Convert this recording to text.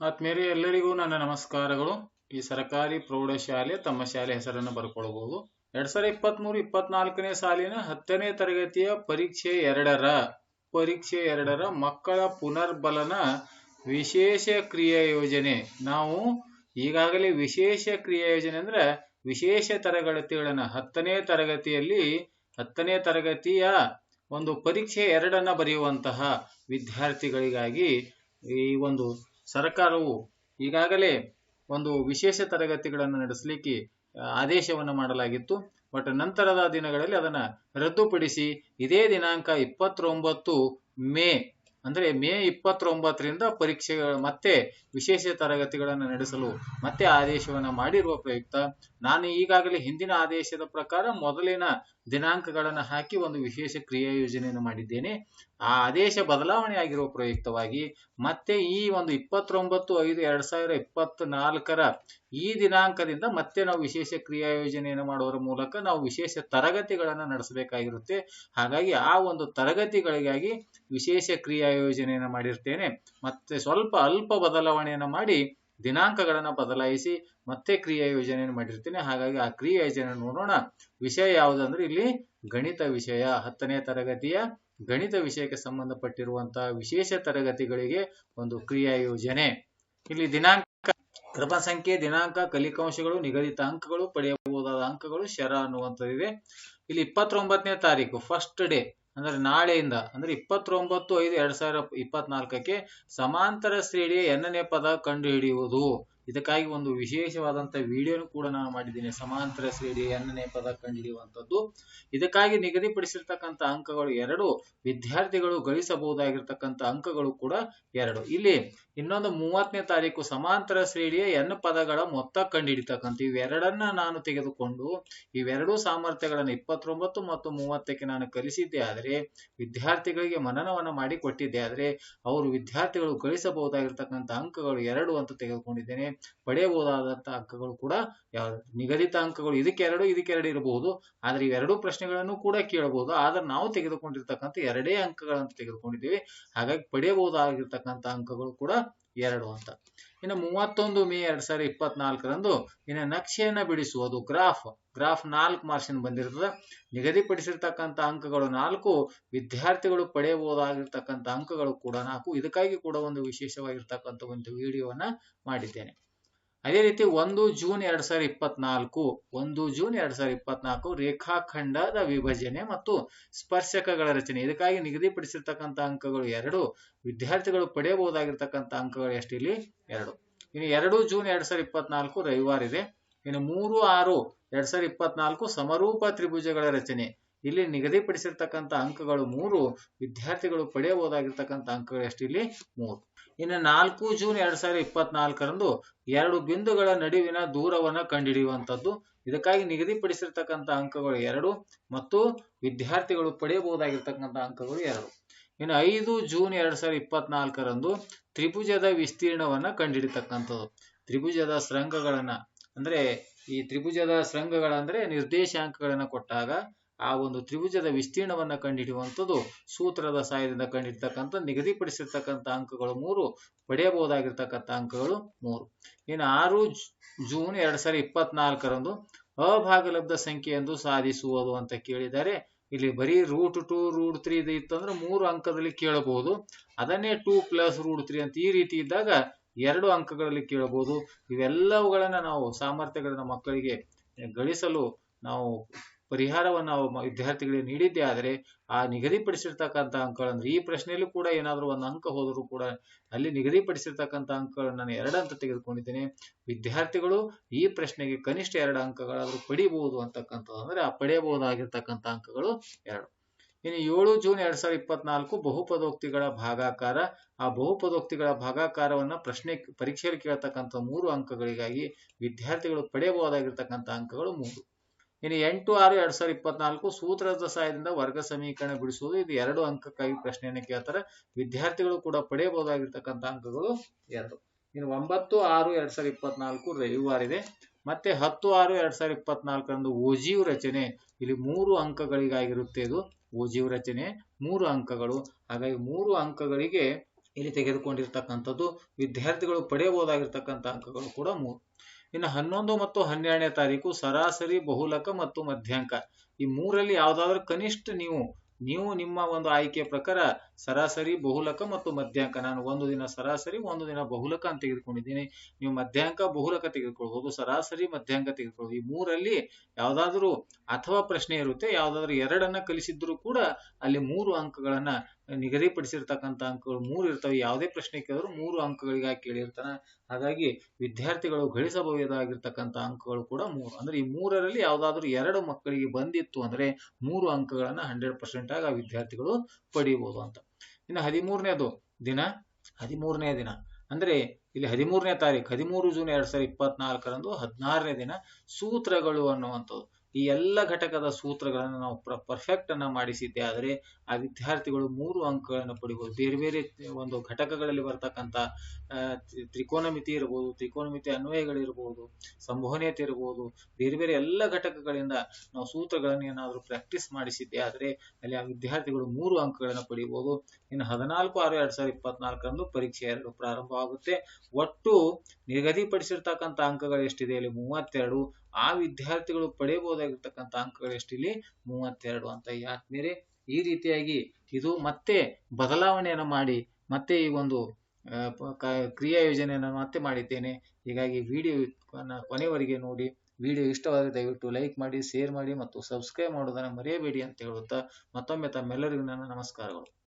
ಆತ್ಮೀಯರೇ, ಎಲ್ಲರಿಗೂ ನನ್ನ ನಮಸ್ಕಾರಗಳು. ಈ ಸರ್ಕಾರಿ ಪ್ರೌಢಶಾಲೆ ತಮ್ಮ ಶಾಲೆ ಹೆಸರನ್ನು ಬರ್ಕೊಳ್ಬಹುದು ಎರಡ್ ಸಾವಿರದ ಇಪ್ಪತ್ಮೂರು, ಇಪ್ಪತ್ನಾಲ್ಕನೇ ಸಾಲಿನ ಹತ್ತನೇ ತರಗತಿಯ ಪರೀಕ್ಷೆ ಎರಡರ ಪರೀಕ್ಷೆ ಎರಡರ ಮಕ್ಕಳ ಪುನರ್ಬಲನ ವಿಶೇಷ ಕ್ರಿಯಾ ಯೋಜನೆ. ನಾವು ಈಗಾಗಲೇ ವಿಶೇಷ ಕ್ರಿಯಾ ಯೋಜನೆ ಅಂದ್ರೆ ವಿಶೇಷ ತರಗತಿಗಳನ್ನ ಹತ್ತನೇ ತರಗತಿಯಲ್ಲಿ, ಹತ್ತನೇ ತರಗತಿಯ ಒಂದು ಪರೀಕ್ಷೆ ಎರಡನ್ನ ಬರೆಯುವಂತಹ ವಿದ್ಯಾರ್ಥಿಗಳಿಗಾಗಿ ಈ ಒಂದು ಸರ್ಕಾರವು ಈಗಾಗಲೇ ಒಂದು ವಿಶೇಷ ತರಗತಿಗಳನ್ನು ನಡೆಸಲಿಕ್ಕೆ ಆದೇಶವನ್ನು ಮಾಡಲಾಗಿತ್ತು. ಬಟ್ ನಂತರದ ದಿನಗಳಲ್ಲಿ ಅದನ್ನ ರದ್ದುಪಡಿಸಿ ಇದೇ ದಿನಾಂಕ ಇಪ್ಪತ್ತೊಂಬತ್ತು ಮೇ, ಅಂದ್ರೆ ಮೇ ಇಪ್ಪತ್ತೊಂಬತ್ತರಿಂದ ಪರೀಕ್ಷೆಗಳ, ಮತ್ತೆ ವಿಶೇಷ ತರಗತಿಗಳನ್ನು ನಡೆಸಲು ಮತ್ತೆ ಆದೇಶವನ್ನು ಮಾಡಿರುವ ಪ್ರಯುಕ್ತ, ನಾನು ಈಗಾಗಲೇ ಹಿಂದಿನ ಆದೇಶದ ಪ್ರಕಾರ ಮೊದಲಿನ ದಿನಾಂಕಗಳನ್ನು ಹಾಕಿ ಒಂದು ವಿಶೇಷ ಕ್ರಿಯಾ ಯೋಜನೆಯನ್ನು ಮಾಡಿದ್ದೇನೆ. ಆ ಆದೇಶ ಬದಲಾವಣೆ ಆಗಿರುವ ಪ್ರಯುಕ್ತವಾಗಿ ಮತ್ತೆ ಈ ಒಂದು ಇಪ್ಪತ್ತೊಂಬತ್ತು ಐದು ಎರಡ್ ಸಾವಿರ ಇಪ್ಪತ್ತ್ ನಾಲ್ಕರ ಈ ದಿನಾಂಕದಿಂದ ಮತ್ತೆ ನಾವು ವಿಶೇಷ ಕ್ರಿಯಾ ಯೋಜನೆಯನ್ನು ಮಾಡುವ ಮೂಲಕ ನಾವು ವಿಶೇಷ ತರಗತಿಗಳನ್ನು ನಡೆಸಬೇಕಾಗಿರುತ್ತೆ. ಹಾಗಾಗಿ ಆ ಒಂದು ತರಗತಿಗಳಿಗಾಗಿ ವಿಶೇಷ ಕ್ರಿಯಾ ಯೋಜನೆಯನ್ನು ಮಾಡಿರ್ತೇನೆ. ಮತ್ತೆ ಸ್ವಲ್ಪ ಅಲ್ಪ ಬದಲಾವಣೆಯನ್ನು ಮಾಡಿ ದಿನಾಂಕಗಳನ್ನು ಬದಲಾಯಿಸಿ ಮತ್ತೆ ಕ್ರಿಯಾ ಯೋಜನೆಯನ್ನು ಮಾಡಿರ್ತೇನೆ. ಹಾಗಾಗಿ ಆ ಕ್ರಿಯಾ ಯೋಜನೆ ನೋಡೋಣ. ವಿಷಯ ಯಾವುದಂದ್ರೆ ಇಲ್ಲಿ ಗಣಿತ ವಿಷಯ ಹತ್ತನೇ ತರಗತಿಯ ಗಣಿತ ವಿಷಯಕ್ಕೆ ಸಂಬಂಧಪಟ್ಟಿರುವಂತಹ ವಿಶೇಷ ತರಗತಿಗಳಿಗೆ ಒಂದು ಕ್ರಿಯಾ ಯೋಜನೆ. ಇಲ್ಲಿ ದಿನಾಂಕ, ಕ್ರಮ ಸಂಖ್ಯೆ, ದಿನಾಂಕ, ಕಲಿಕಾಂಶಗಳು, ನಿಗದಿತ ಅಂಕಗಳು, ಪಡೆಯಬಹುದಾದ ಅಂಕಗಳು, ಶರ ಅನ್ನುವಂಥದ್ದಿದೆ. ಇಲ್ಲಿ ಇಪ್ಪತ್ತೊಂಬತ್ತನೇ ತಾರೀಕು ಫಸ್ಟ್ ಡೇ ಅಂದ್ರೆ ನಾಳೆಯಿಂದ, ಅಂದ್ರೆ ಇಪ್ಪತ್ತೊಂಬತ್ತು ಐದು ಎರಡ್ ಸಾವಿರ ಇಪ್ಪತ್ನಾಲ್ಕಕ್ಕೆ ಸಮಾಂತರ ಶ್ರೇಣಿಯ ಎನ್ನನೇ ಪದ ಕಂಡು ಹಿಡಿಯುವುದು ಇದಕ್ಕಾಗಿ ಒಂದು ವಿಶೇಷವಾದಂತ ವಿಡಿಯೋನು ಕೂಡ ನಾನು ಮಾಡಿದ್ದೀನಿ. ಸಮಾಂತರ ಶ್ರೇಣಿ ಎನ್ನನೇ ಪದ ಕಂಡುಹಿಡಿಯುವಂಥದ್ದು. ಇದಕ್ಕಾಗಿ ನಿಗದಿಪಡಿಸಿರ್ತಕ್ಕಂಥ ಅಂಕಗಳು ಎರಡು, ವಿದ್ಯಾರ್ಥಿಗಳು ಗಳಿಸಬಹುದಾಗಿರ್ತಕ್ಕಂಥ ಅಂಕಗಳು ಕೂಡ ಎರಡು. ಇಲ್ಲಿ ಇನ್ನೊಂದು ಮೂವತ್ತನೇ ತಾರೀಕು ಸಮಾಂತರ ಶ್ರೇಣಿಯ ಎನ್ ಪದಗಳ ಮೊತ್ತ ಕಂಡುಹಿಡಿತಕ್ಕಂಥ ಇವೆರಡನ್ನ ನಾನು ತೆಗೆದುಕೊಂಡು ಇವೆರಡೂ ಸಾಮರ್ಥ್ಯಗಳನ್ನು ಇಪ್ಪತ್ತೊಂಬತ್ತು ಮತ್ತು ಮೂವತ್ತಕ್ಕೆ ನಾನು ಕಲಿಸಿದ್ದೆ ಆದರೆ, ವಿದ್ಯಾರ್ಥಿಗಳಿಗೆ ಮನನವನ್ನ ಮಾಡಿ ಕೊಟ್ಟಿದ್ದೆ ಆದರೆ, ಅವರು ವಿದ್ಯಾರ್ಥಿಗಳು ಗಳಿಸಬಹುದಾಗಿರ್ತಕ್ಕಂಥ ಅಂಕಗಳು ಎರಡು ಅಂತ ತೆಗೆದುಕೊಂಡಿದ್ದೇನೆ. ಪಡೆಯಬಹುದಾದಂತಹ ಅಂಕಗಳು ಕೂಡ ನಿಗದಿತ ಅಂಕಗಳು ಇದಕ್ಕೆ ಎರಡು ಇದಕ್ಕೆ ಎರಡು ಇರಬಹುದು. ಆದ್ರೆ ಇವೆರಡೂ ಪ್ರಶ್ನೆಗಳನ್ನು ಕೂಡ ಕೇಳಬಹುದು. ಆದ್ರೆ ನಾವು ತೆಗೆದುಕೊಂಡಿರ್ತಕ್ಕಂಥ ಎರಡೇ ಅಂಕಗಳನ್ನು ತೆಗೆದುಕೊಂಡಿದ್ದೀವಿ. ಹಾಗಾಗಿ ಪಡೆಯಬಹುದಾಗಿರ್ತಕ್ಕಂಥ ಅಂಕಗಳು ಕೂಡ ಎರಡು ಅಂತ. ಇನ್ನು ಮೂವತ್ತೊಂದು ಮೇ ಎರಡ್ ಸಾವಿರದ ಇಪ್ಪತ್ನಾಲ್ಕರಂದು ಇನ್ನು ನಕ್ಷೆಯನ್ನ ಬಿಡಿಸುವುದು ಗ್ರಾಫ್. ಗ್ರಾಫ್ ನಾಲ್ಕು ಮಾರ್ಕ್ಸಿನ ಬಂದಿರ್ತದೆ. ನಿಗದಿಪಡಿಸಿರ್ತಕ್ಕಂಥ ಅಂಕಗಳು ನಾಲ್ಕು, ವಿದ್ಯಾರ್ಥಿಗಳು ಪಡೆಯಬಹುದಾಗಿರ್ತಕ್ಕಂಥ ಅಂಕಗಳು ಕೂಡ ನಾಲ್ಕು. ಇದಕ್ಕಾಗಿ ಕೂಡ ಒಂದು ವಿಶೇಷವಾಗಿರ್ತಕ್ಕಂಥ ಒಂದು ವಿಡಿಯೋವನ್ನ ಮಾಡಿದ್ದೇನೆ. ಅದೇ ರೀತಿ ಒಂದು ಜೂನ್ ಎರಡ್ ಸಾವಿರದ ಇಪ್ಪತ್ನಾಲ್ಕು, ಒಂದು ಜೂನ್ ಎರಡ್ ಸಾವಿರದ ಇಪ್ಪತ್ನಾಲ್ಕು ರೇಖಾಖಂಡದ ವಿಭಜನೆ ಮತ್ತು ಸ್ಪರ್ಶಕಗಳ ರಚನೆ. ಇದಕ್ಕಾಗಿ ನಿಗದಿಪಡಿಸಿರ್ತಕ್ಕಂಥ ಅಂಕಗಳು ಎರಡು, ವಿದ್ಯಾರ್ಥಿಗಳು ಪಡೆಯಬಹುದಾಗಿರ್ತಕ್ಕಂಥ ಅಂಕಗಳು ಎಷ್ಟಿಲ್ಲಿ ಎರಡು. ಇನ್ನು ಎರಡು ಜೂನ್ ಎರಡ್ ಸಾವಿರದ ಇಪ್ಪತ್ನಾಲ್ಕು ರವಿವಾರ ಇದೆ. ಇನ್ನು ಮೂರು ಆರು ಎರಡ್ ಸಾವಿರದ ಇಪ್ಪತ್ನಾಲ್ಕು ಸಮರೂಪ ತ್ರಿಭುಜಗಳ ರಚನೆ. ಇಲ್ಲಿ ನಿಗದಿಪಡಿಸಿರ್ತಕ್ಕಂಥ ಅಂಕಗಳು ಮೂರು, ವಿದ್ಯಾರ್ಥಿಗಳು ಪಡೆಯಬಹುದಾಗಿರ್ತಕ್ಕಂಥ ಅಂಕಗಳು ಎಷ್ಟಿಲ್ಲಿ ಮೂರು. ಇನ್ನು ನಾಲ್ಕು ಜೂನ್ ಎರಡ್ ಸಾವಿರದ ಇಪ್ಪತ್ನಾಲ್ಕರಂದು ಎರಡು ಬಿಂದುಗಳ ನಡುವಿನ ದೂರವನ್ನ ಕಂಡುಹಿಡಿಯುವಂತದ್ದು ಇದಕ್ಕಾಗಿ ನಿಗದಿಪಡಿಸಿರ್ತಕ್ಕಂಥ ಅಂಕಗಳು ಎರಡು ಮತ್ತು ವಿದ್ಯಾರ್ಥಿಗಳು ಪಡೆಯಬಹುದಾಗಿರ್ತಕ್ಕಂಥ ಅಂಕಗಳು ಎರಡು. ಇನ್ನು ಐದು ಜೂನ್ ಎರಡ್ ಸಾವಿರದ ಇಪ್ಪತ್ನಾಲ್ಕರಂದು ತ್ರಿಭುಜದ ವಿಸ್ತೀರ್ಣವನ್ನ ಕಂಡುಹಿಡಿತಕ್ಕಂಥದ್ದು. ತ್ರಿಭುಜದ ಶೃಂಗಗಳನ್ನ, ಅಂದ್ರೆ ಈ ತ್ರಿಭುಜದ ಶೃಂಗಗಳಂದ್ರೆ ನಿರ್ದೇಶಾಂಕಗಳನ್ನು ಕೊಟ್ಟಾಗ ಆ ಒಂದು ತ್ರಿಭುಜದ ವಿಸ್ತೀರ್ಣವನ್ನು ಕಂಡುಹಿಡಿಯುವಂಥದ್ದು ಸೂತ್ರದ ಸಹಾಯದಿಂದ ಕಂಡಿರ್ತಕ್ಕಂಥ, ನಿಗದಿಪಡಿಸಿರ್ತಕ್ಕಂಥ ಅಂಕಗಳು ಮೂರು, ಪಡೆಯಬಹುದಾಗಿರ್ತಕ್ಕಂಥ ಅಂಕಗಳು ಮೂರು. ಇನ್ನು ಆರು ಜೂನ್ ಎರಡ್ ಸಾವಿರದ ಇಪ್ಪತ್ನಾಲ್ಕರಂದು ಅಭಾಗಲಬ್ಧ ಸಂಖ್ಯೆ ಎಂದು ಸಾಧಿಸುವುದು ಅಂತ ಕೇಳಿದರೆ, ಇಲ್ಲಿ ಬರೀ ರೂಟ್ ಟು ರೂಟ್ ತ್ರೀ ಇತ್ತಂದ್ರೆ ಮೂರು ಅಂಕದಲ್ಲಿ ಕೇಳಬಹುದು. ಅದನ್ನೇ ಟೂ ಪ್ಲಸ್ ರೂಟ್ ತ್ರೀ ಅಂತ ಈ ರೀತಿ ಇದ್ದಾಗ ಎರಡು ಅಂಕಗಳಲ್ಲಿ ಕೇಳಬಹುದು. ಇವೆಲ್ಲವುಗಳನ್ನ ನಾವು ಸಾಮರ್ಥ್ಯಗಳನ್ನ ಮಕ್ಕಳಿಗೆ ಗಳಿಸಲು ನಾವು ಪರಿಹಾರವನ್ನು ನಾವು ವಿದ್ಯಾರ್ಥಿಗಳಿಗೆ ನೀಡಿದ್ದೇ ಆದರೆ ಆ ನಿಗದಿಪಡಿಸಿರ್ತಕ್ಕಂಥ ಅಂಕಗಳಂದ್ರೆ ಈ ಪ್ರಶ್ನೆಯಲ್ಲೂ ಕೂಡ ಏನಾದರೂ ಒಂದು ಅಂಕ ಹೋದರೂ ಕೂಡ ಅಲ್ಲಿ ನಿಗದಿಪಡಿಸಿರ್ತಕ್ಕಂಥ ಅಂಕಗಳನ್ನು ನಾನು ಎರಡು ಅಂತ ತೆಗೆದುಕೊಂಡಿದ್ದೇನೆ. ವಿದ್ಯಾರ್ಥಿಗಳು ಈ ಪ್ರಶ್ನೆಗೆ ಕನಿಷ್ಠ ಎರಡು ಅಂಕಗಳಾದರೂ ಪಡಿಬಹುದು ಅಂತಕ್ಕಂಥದ್ದು ಅಂದ್ರೆ ಆ ಪಡೆಯಬಹುದಾಗಿರ್ತಕ್ಕಂಥ ಅಂಕಗಳು ಎರಡು. ಇನ್ನು ಏಳು ಜೂನ್ ಎರಡ್ ಸಾವಿರದ ಇಪ್ಪತ್ನಾಲ್ಕು ಬಹುಪದೋಕ್ತಿಗಳ ಭಾಗಾಕಾರ, ಆ ಬಹುಪದೋಕ್ತಿಗಳ ಭಾಗಾಕಾರವನ್ನ ಪ್ರಶ್ನೆ ಪರೀಕ್ಷೆಯಲ್ಲಿ ಕೇಳತಕ್ಕಂಥ ಮೂರು ಅಂಕಗಳಿಗಾಗಿ ವಿದ್ಯಾರ್ಥಿಗಳು ಪಡೆಯಬಹುದಾಗಿರ್ತಕ್ಕಂಥ ಅಂಕಗಳು ಮೂರು. ಇನ್ನು ಎಂಟು ಆರು ಎರಡ್ ಸಾವಿರದ ಇಪ್ಪತ್ನಾಲ್ಕು ಸೂತ್ರದ ಸಹಾಯದಿಂದ ವರ್ಗ ಸಮೀಕರಣ ಬಿಡಿಸುವುದು. ಇದು ಎರಡು ಅಂಕಕ್ಕಾಗಿ ಪ್ರಶ್ನೆಯನ್ನು ಕೇಳ್ತಾರೆ. ವಿದ್ಯಾರ್ಥಿಗಳು ಕೂಡ ಪಡೆಯಬಹುದಾಗಿರ್ತಕ್ಕಂಥ ಅಂಕಗಳು ಎರಡು. ಇನ್ನು ಒಂಬತ್ತು ಆರು ಎರಡ್ ಸಾವಿರದ ಇಪ್ಪತ್ನಾಲ್ಕು ರವಿವಾರ ಇದೆ. ಮತ್ತೆ ಹತ್ತು ಆರು ಎರಡ್ ಸಾವಿರದ ಇಪ್ಪತ್ನಾಲ್ಕರಂದು ಓಜೀವ್ ರಚನೆ. ಇಲ್ಲಿ ಮೂರು ಅಂಕಗಳಿಗಾಗಿರುತ್ತೆ ಇದು. ಓಜೀವ್ ರಚನೆ, ಮೂರು ಅಂಕಗಳು. ಹಾಗಾಗಿ ಮೂರು ಅಂಕಗಳಿಗೆ ಇಲ್ಲಿ ತೆಗೆದುಕೊಂಡಿರ್ತಕ್ಕಂಥದ್ದು. ವಿದ್ಯಾರ್ಥಿಗಳು ಪಡೆಯಬಹುದಾಗಿರ್ತಕ್ಕಂಥ ಅಂಕಗಳು ಕೂಡ ಮೂರು. ಇನ್ನು ಹನ್ನೊಂದು ಮತ್ತು ಹನ್ನೆರಡನೇ ತಾರೀಕು ಸರಾಸರಿ, ಬಹುಲಕ ಮತ್ತು ಮಧ್ಯಾಂಕ. ಈ ಮೂರಲ್ಲಿ ಯಾವುದಾದ್ರೂ ಕನಿಷ್ಠ ನೀವು ನೀವು ನಿಮ್ಮ ಒಂದು ಆಯ್ಕೆಯ ಪ್ರಕಾರ ಸರಾಸರಿ ಬಹುಲಕ ಮತ್ತು ಮಧ್ಯಾಂಕ. ನಾನು ಒಂದು ದಿನ ಸರಾಸರಿ, ಒಂದು ದಿನ ಬಹುಲಕ ಅಂತ ತೆಗೆದುಕೊಂಡಿದ್ದೀನಿ. ನೀವು ಮಧ್ಯಾಂಕ, ಬಹುಲಕ ತೆಗೆದುಕೊಳ್ಬಹುದು ಸರಾಸರಿ, ಮಧ್ಯಾಂಕ ತೆಗೆದುಕೊಳ್ಬಹುದು ಈ ಮೂರಲ್ಲಿ ಯಾವ್ದಾದ್ರು ಅಥವಾ ಪ್ರಶ್ನೆ ಇರುತ್ತೆ, ಯಾವ್ದಾದ್ರು ಎರಡನ್ನ ಕಲಿಸಿದ್ರು ಕೂಡ ಅಲ್ಲಿ ಮೂರು ಅಂಕಗಳನ್ನ ನಿಗದಿಪಡಿಸಿರ್ತಕ್ಕಂಥ ಅಂಕಗಳು ಮೂರು ಇರ್ತವೆ. ಯಾವುದೇ ಪ್ರಶ್ನೆ ಕೇಳಿದ್ರು ಮೂರು ಅಂಕಗಳಿಗಾಗಿ ಕೇಳಿರ್ತಾನೆ. ಹಾಗಾಗಿ ವಿದ್ಯಾರ್ಥಿಗಳು ಗಳಿಸಬಹುದಾಗಿರ್ತಕ್ಕಂಥ ಅಂಕಗಳು ಕೂಡ ಮೂರು. ಅಂದ್ರೆ ಈ ಮೂರರಲ್ಲಿ ಯಾವ್ದಾದ್ರು ಎರಡು ಮಕ್ಕಳಿಗೆ ಬಂದಿತ್ತು ಅಂದ್ರೆ ಮೂರು ಅಂಕಗಳನ್ನ ಹಂಡ್ರೆಡ್ ಪರ್ಸೆಂಟ್ ಆಗಿ ಆ ವಿದ್ಯಾರ್ಥಿಗಳು ಪಡೆಯಬಹುದು ಅಂತ. ಇನ್ನು ಹದಿಮೂರನೇದು ದಿನ? ಹದಿಮೂರನೇ ದಿನ. ಅಂದ್ರೆ ಇಲ್ಲಿ ಹದಿಮೂರನೇ ತಾರೀಕು ಹದಿಮೂರು ಜೂನ್ ಎರಡ್ ಸಾವಿರದ ಇಪ್ಪತ್ನಾಲ್ಕರಂದು ಹದಿನಾರನೇ ದಿನ ಸೂತ್ರಗಳು ಅನ್ನುವಂಥದ್ದು. ಈ ಎಲ್ಲ ಘಟಕದ ಸೂತ್ರಗಳನ್ನು ನಾವು ಪರ್ಫೆಕ್ಟ್ ಅನ್ನ ಮಾಡಿಸಿದ್ದೆ. ಆದರೆ ಆ ವಿದ್ಯಾರ್ಥಿಗಳು ಮೂರು ಅಂಕಗಳನ್ನು ಪಡಿಬಹುದು ಬೇರೆ ಬೇರೆ ಒಂದು ಘಟಕಗಳಲ್ಲಿ ಬರ್ತಕ್ಕಂಥ ತ್ರಿಕೋನಮಿತಿ ಇರಬಹುದು ತ್ರಿಕೋನಮಿತಿ ಅನ್ವಯಗಳಿರಬಹುದು ಸಂಭವನೀಯತೆ ಇರಬಹುದು ಬೇರೆ ಬೇರೆ ಎಲ್ಲ ಘಟಕಗಳಿಂದ ನಾವು ಸೂತ್ರಗಳನ್ನು ಏನಾದರೂ ಪ್ರಾಕ್ಟೀಸ್ ಮಾಡಿಸಿದ್ದೆ. ಆದರೆ ಅಲ್ಲಿ ಆ ವಿದ್ಯಾರ್ಥಿಗಳು ಮೂರು ಅಂಕಗಳನ್ನು ಪಡಿಬಹುದು ಇನ್ನು ಹದಿನಾಲ್ಕು ಆರು ಎರಡ್ ಸಾವಿರದ ಇಪ್ಪತ್ನಾಲ್ಕರಂದು ಪರೀಕ್ಷೆ ಎರಡು ಪ್ರಾರಂಭವಾಗುತ್ತೆ. ಒಟ್ಟು ನಿಗದಿಪಡಿಸಿರ್ತಕ್ಕಂಥ ಅಂಕಗಳು ಎಷ್ಟಿದೆ? ಇಲ್ಲಿ ಮೂವತ್ತೆರಡು ಆ ವಿದ್ಯಾರ್ಥಿಗಳು ಪಡೆಯಬಹುದಾಗಿರ್ತಕ್ಕಂಥ ಅಂಕಗಳು ಎಷ್ಟಿಲ್ಲಿ? ಮೂವತ್ತೆರಡು ಅಂತ ಯಾಕೆ ಈ ರೀತಿಯಾಗಿ ಇದು ಮತ್ತೆ ಬದಲಾವಣೆಯನ್ನು ಮಾಡಿ, ಮತ್ತೆ ಈ ಒಂದು ಕ್ರಿಯಾ ಯೋಜನೆಯನ್ನು ಮತ್ತೆ ಮಾಡಿದ್ದೇನೆ. ಹೀಗಾಗಿ ವಿಡಿಯೋ ಕೊನೆವರೆಗೆ ನೋಡಿ. ವಿಡಿಯೋ ಇಷ್ಟವಾದರೆ ದಯವಿಟ್ಟು ಲೈಕ್ ಮಾಡಿ, ಶೇರ್ ಮಾಡಿ ಮತ್ತು ಸಬ್ಸ್ಕ್ರೈಬ್ ಮಾಡೋದನ್ನು ಮರೆಯಬೇಡಿ ಅಂತ ಹೇಳುತ್ತಾ ಮತ್ತೊಮ್ಮೆ ತಮ್ಮೆಲ್ಲರಿಗೂ ನನ್ನ ನಮಸ್ಕಾರಗಳು.